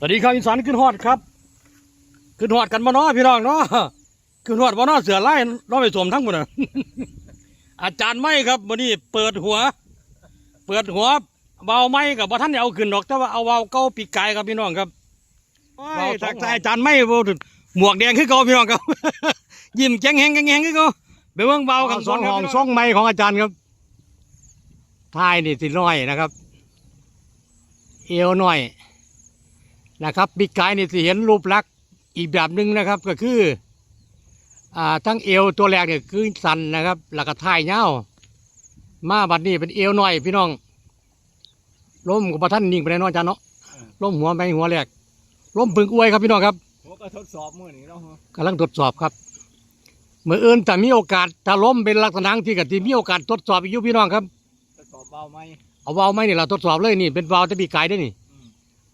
สวัสดีครับอีสานขึ้นฮอดครับ ขึ้นฮอดกันมาเนาะพี่น้องเนาะขึ้นฮอดบ่เนาะเสือไล่เนาะไปสวมทั้งหมดน่ะอาจารย์ไม่ครับวันนี้เปิดหัว เปิดหัวเบาไม่กับบ่ท่านได้เอาขึ้นดอกแต่ว่าเอาเบาเก้าปีกไก่ครับพี่น้องครับโอ้ยทักทายอาจารย์ไม่บ่ถึงหมวกแดงคือเก่าพี่น้องครับ ยิ้มแจ้งแหงแจ้งแหงคือเก่าไปเบิ่งเบาข้างสองห้องสองไม้ของอาจารย์ครับท้ายนี่สิน้อยนะครับ เอวน้อย นะครับปีกไก่นี่สิเห็นรูปลักษณ์อีกแบบหนึ่งนะครับก็คืออ่าทั้งเอวตัวแรกเนี่ยคือสันนะครับแล้วก็ท้ายเงาวมาบัดนี้เป็นเอวน้อยพี่น้องล้มกับท่านนิ่งไปแน่นอนจ้าเนาะล้มหัวไปหัวแรกล้มพึงอวยครับพี่น้องครับผมก็ทดสอบมือนี้เนาะกำลังทดสอบครับเมื่ออื่นแต่มีโอกาสถ้าล้มเป็นลักษณะที่กับที่มีโอกาสทดสอบอีกอยู่พี่น้องครับทดสอบเบาไหมเอาวาล์วไหมนี่เราทดสอบเลยนี่เป็นวาล์วตะปีกไก่ได้อนี่อืม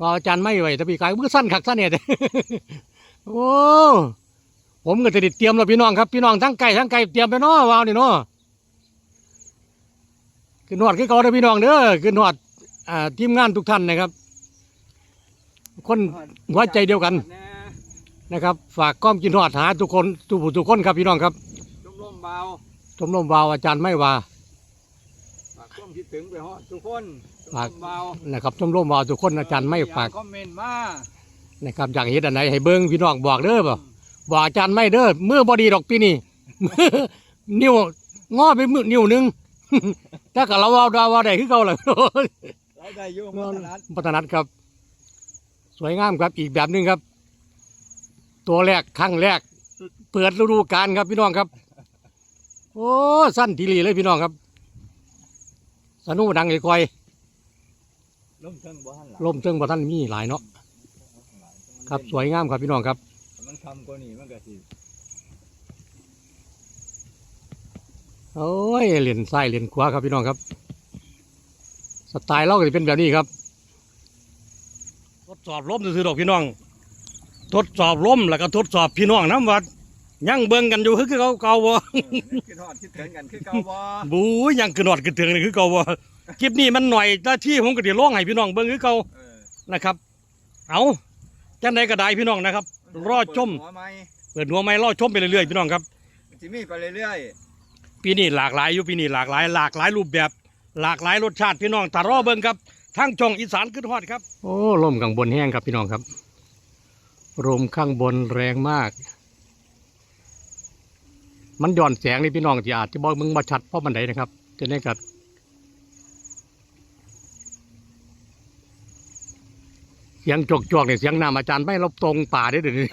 วาล์วอาจารย์ไม่ไหวตะปีกไก่มือสั้นขักสั้นเนี่ยโอ้ผมก็จะได้เตรียมแล้วพี่น้องครับพี่น้องทั้งไก่ทั้งไก่เตรียมไปเนาะวาล์วนี่เนาะขึ้นหอดขึ้นเขาเด้อพี่น้องเด้อขึ้นหอดอ่าทีมงานทุกท่านนะครับ คนหัวใจเดียวกันแน่นะครับ ฝากก้อมกินหอดหาทุกคนทุกผู้ทุกคนครับพี่น้องครับลมลมเบาชมรมวาล์วอาจารย์ไม่ว่าฝากความคิดถึงไปฮอดทุกคนล ฝากมเบานะครับชมรมวาล์วทุกคนอาจารย์ไม่ฝากคอมเมนต์มานะครับอยากเห็นอันไหนให้เบิ้งพี่น้องบอกเด้อบ่บอกอาจารย์ไม่เด้อมือบอดีดอกปีนี้นิ้วงอไปมือนิ้วหนึงถ้ากับเราเอาดาวาได้คือเก่าเลยเราได้อยุ่งมัถนัดพัฒนัดครับ สวยงามครับอีกแบบหนึงครับ ตัวแรกครั้งแรก เปิดฤดูกาลครับพี่น้องครับ โอ้สั้นทีหลีเลยพี่น้องครับ สนุกดังเลยคอย ลมเทิงบ่หันหลังลมเชิงบ่ท่านมีหลายเนาะครับสวยงามครับพี่น้องครับ มันทำกว่านี้มันก็สิโอ้ยเหรียญซ้ายเหรียญขวาครับพี่น้องครับ สไตล์เราก็จะเป็นแบบนี้ครับ ทดสอบล้มซื่อๆดอกพี่น้อง ทดสอบล้มแล้วก็ทดสอบพี่น้องน้ำวัดยังเบิ่งกันอยู่คือเขาเก่าบ่เออคิดฮอดคิดถึงกันคือเก่าบ่บู๊ยังกระหนอดกระเทืองนี่คือเก่าบ่ คลิปนี้มันหน่อยหน้าที่ผมก็เดี๋ยวร้องให้พี่น้องเบิ่งคือเก่าเออนะครับ เอาจังใดก็ได้พี่น้องนะครับ รอชม หัวไหมเปิดหัวไม้รอชมไปเรื่อยๆพี่น้องครับ มันสิมีไปเรื่อยปีนี้หลากหลายอยู่ปีนี้หลากหลาย หลากหลายรูปแบบ หลากหลายรสชาติพี่น้องตารอเบิ่งครับทั้งช่องอีสานขึ้นฮอดครับ โอ้ลมข้างบนแห้งครับพี่น้องครับลมข้างบนแรงมาก มันหย่อนแสงนี่พี่น้องที่อาจจะบอกมึงมาชัดเพราะมันไหนนะครับจะได้กับ สียงจกจกๆเนี่ยเสียงน้ำอาจารย์ไม่ลบตรงป่าได้อเดี๋ยวนี้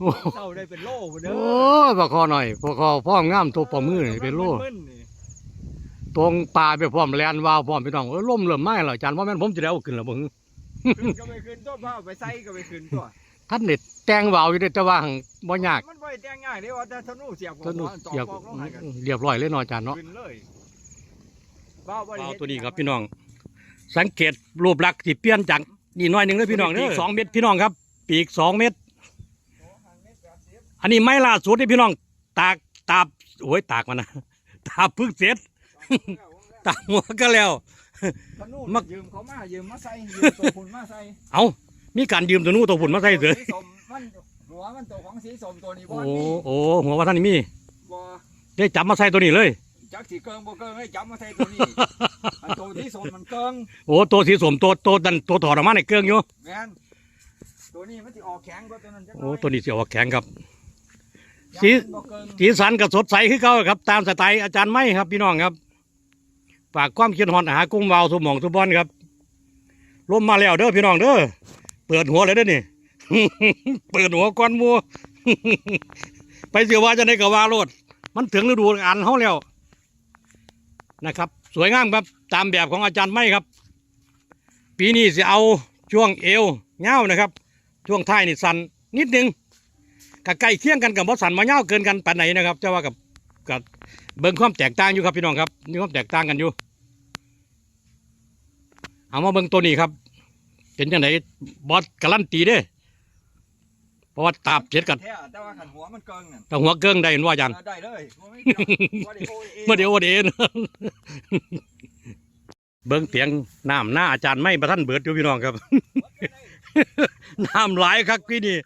โอ้ๆเจ้าได้เป็นโล่บ่เด้อโอ้ยปะคอหน่อยปะคอพ่อมงามตัวปอมือนี่เป็นโลมึนๆนี่ตรงป่าไปพร้อมแลนวาวพร้อมพี่น้องเอ้ยล่มเริ่มไหม้แล้วอาจารย์ว่าแม่นผมจะได้เอาขึ้นแล้วบ่ฮึขึ้นก็ไปขึ้นตัวผ้าไปใส่ก็ไปขึ้นตัวท่านเด็ดแต่งวาวอยู่เด้อแต่ว่าหั่งบ่ยากมันบ่ได้แต่งง่ายเด้ว่าแต่ธนูเสียบหัวสนุกตอกเสียบปอกลงให้กันเรียบร้อยเลยเนาะอาจารย์เนาะขึ้นเลยบ้าบ่ได้วาวเฮ็ดตัวนี้ครับพี่น้อง สังเกตรูปลักษณ์ที่เปลี่ยนจากนี่น้อยหนึงเลยพี่น้องเด้อสองเม็ดพี่น้องครับ ปีกสองเม็ดอันนี้ไม้ล่าสุดที่พี่น้อง ตากตาบโอ้ยตากมันนะตาพึ่งเสร็จตากหัวก็แล้วธนูมักยืมเขามายืมมาใส่ยืมตัวพุ่นมาใส่เอามีการยืมตัวนู้นตัวผุนมาใส่เถอะสีส้มมันหัวมันตัวของสีส้มตัวนี้บ่โอ้มีโอ้หัวว่าท่านนี่มีบ่ได้จับมาใส่ตัวนี้เลย จักสิเกิงบ่เกิงให้จับมาใส่ตัวนี้อันตัวที่ส้มมันเกิงโอ้ตัวสีสมตัวตัวดันตัวถอดออกมาในเครื่องอยู่แม่นตัวนี้มันสิออกแข็งกว่าตัวนั้นจักหน่โอ้อยตัวนี้เสียวแข็งครับยัสีงบ่เกิงสีสันก็สดใสขึ้นเก่าครับ ตามสไตล์อาจารย์ไม่ครับพี่น้องครับฝากความคิดฮอนหากุ้งวาวสมองทุบอลครับลมมาแล้วเด้อพี่น้องเด้อเปิดหัวเลยเด้อนี่ เปิดหัวก้อนหมัว ไปเสียว่าจะได้กับว่าโลดมันถึงฤดูกาลเขาแล้ว นะครับ สวยงามครับตามแบบของอาจารย์ไม่ครับ ปีนี้จะเอาช่วงเอวเง้านะครับ ช่วงท้ายนี่สันนิดนึงกับใกล้เคียงกันกับบอสันมาเน่าเกินกันปานไหนนะครับแต่ว่ากับกับเบิ่งความแตกต่างอยู่ครับพี่น้องครับมีความแตกต่างกันอยู่ เอามาเบิ่งตัวนี้ครับ เป็นยังไงบอสการันตีเด้ เพราะว่าตาบเจ็ดกันแท้แต่ว่าขันหัวมันเกิงนั่นแต่หัวเกิ้งได้เห็นว่าอาจารย์เออได้เลยบ่มีเกี่ยวบ่ได้โอ้ยเองเมื่อเดี๋ยววันเองเบิ่งเสียงน้ำหน้าอาจารย์ไม่ประท่านเบิดอยู่พี่น้องครับบ่ได้น้ำหลายคักพี่นี่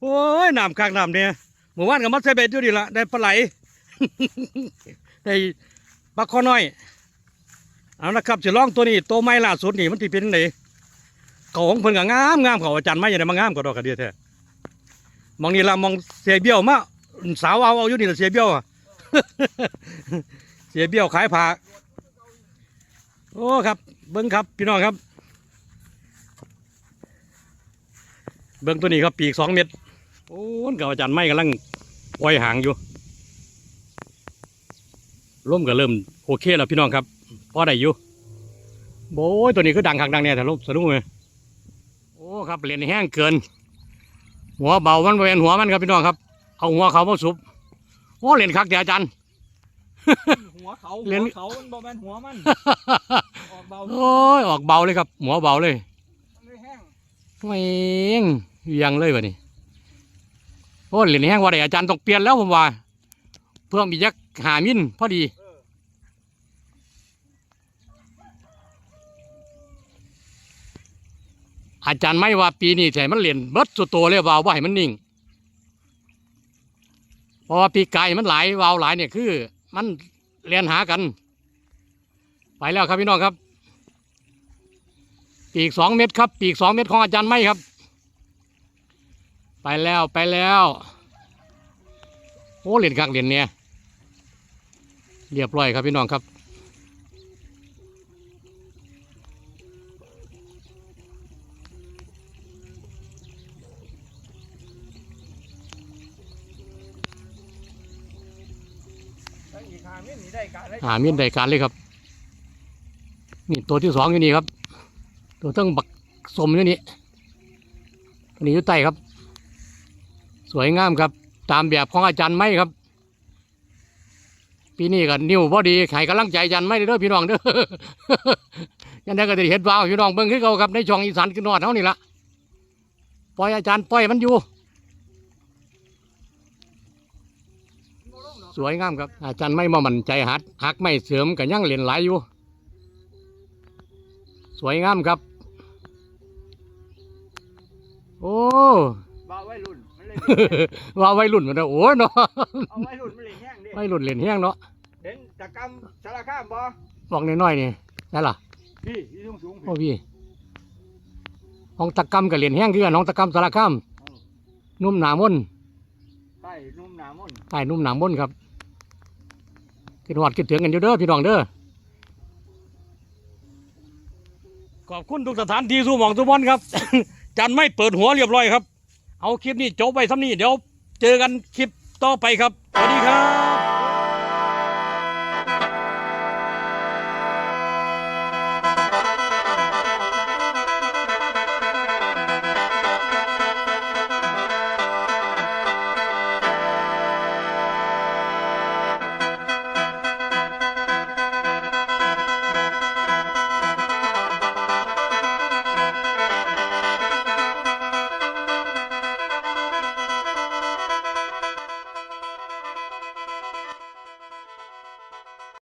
โอ้ยน้ำคักน้ำเนี่ยเมื่อวานก็มาใส่เบ็ดอยู่ดีละได้ปลาไหล ได้ปลาคอน้อย เอาละครับจะลองตัวนี้ตัวใหม่ล่าสุดนี่มันที่เป็นไหนเขาของเพิ่นก็งามงามเขาอาจารย์ไม่ยังได้มางามก็ดอกกระเดียแท้ มองนี่ละมองเสียเบี้ยวมาสาวเอาเอาอยู่นี่ละเสียเบี้ยวอะเสียเบี้ยวขายผักโอ้ครับ เบิ้งครับพี่น้องครับ เบิ้งตัวนี้ครับปีกสองเม็ดโอ้กับอาจารย์ไม่กำลังปล่อยหางอยู่ร่มก็เริ่มโอเคแล้วพี่น้องครับพอได้อยู่โอ้ยตัวนี้คือดังคักดังเนี่ยแต่ลมสะดุ้งเลยโอ้ครับเหรียญแห้งเกิน หัวเบามันบริเวณหัวมันครับพี่น้องครับ เอาหัวเขามาสุบโอ้เหรียญคักเดี๋ยวอาจารย์หัวเขาเรีหัยนวเขามันบ่แม่นหัวมันออกเบาโอ้ยออกเบาเลยครับ หัวเบาเลยมันเลยแห้งไม่เองเวียงเลยวะนี่โอ้เหรียญแห้งว่าได้อาจารย์ต้องเปลี่ยนแล้วผมว่า เพิ่มอีกยักหามินพอดี อาจารย์ไม่ว่าปีนี้ใช่มันเหรียญเบิดสุดโตเลยว่าว่าให้มันนิ่ง เพราะว่าปีไกายมันหลายวาวหลายเนี่ยคือ มันเรียนหากัน ไปแล้วครับพี่น้องครับ ปีกสองเม็ดครับ ปีกสองเม็ดของอาจารย์ไม่ครับ ไปแล้วไปแล้วโอ้เหรียญคักเหรียญเนี่ยเรียบร้อยครับพี่น้องครับ หามินนี่ได้การได้หามีนได้การเลยครับ นี่ตัวที่สองอยู่นี่ครับ ตัวตั้งบักสมอยู่นี่ตัวนี้อยู่ใต้ครับ สวยงามครับ ตามแบบของอาจารย์ไม่ครับ ปีนี้ก็นิ้วพอดีไข่กำลังใจอาจารย์ไม่เด้อพี่น้องเด้อยันได้ก็จะเห็นว่าวพี่น้องเบิ่งขึ้นเขาครับในช่องอีสานขึ้นนอดเท่านี่ละปล่อยอาจารย์ปล่อยมันอยู่ สวยงามครับ อาจารย์ไม่มามั่นใจหัดหักไม่เสริมกับยังเล่นหลายอยู่ สวยงามครับ โอ้บ่าวไว้รุ่นมันเลยว่าวัยรุ่นมันเด้อโอ้ยเนาะเอาไว้รุ่นมันเลยแห้งดิวัยรุ่นเล่นแห้งเนาะเห็นตะกรรมสารคามบ่บอกน้อยๆนี่นั่นล่ะพี่ที่สูงสูงโอ้พี่น้องตะกำกับเล่นแห้งคือกันน้องตะกำสารคามนุ่มหนามนใต้นุ่ มหนามนใต้นุ่มหนามนครับคิดหอดคิดถึงกันอยู่เด้อพี่น้องเด้อขอบคุณทุกสถานที่สู้หมองสู้บอลครับ จันไม่เปิดหัวเรียบร้อยครับ เอาคลิปนี้จบไปซ้ำนี้เดี๋ยว เจอกันคลิปต่อไปครับสวัสดีครับ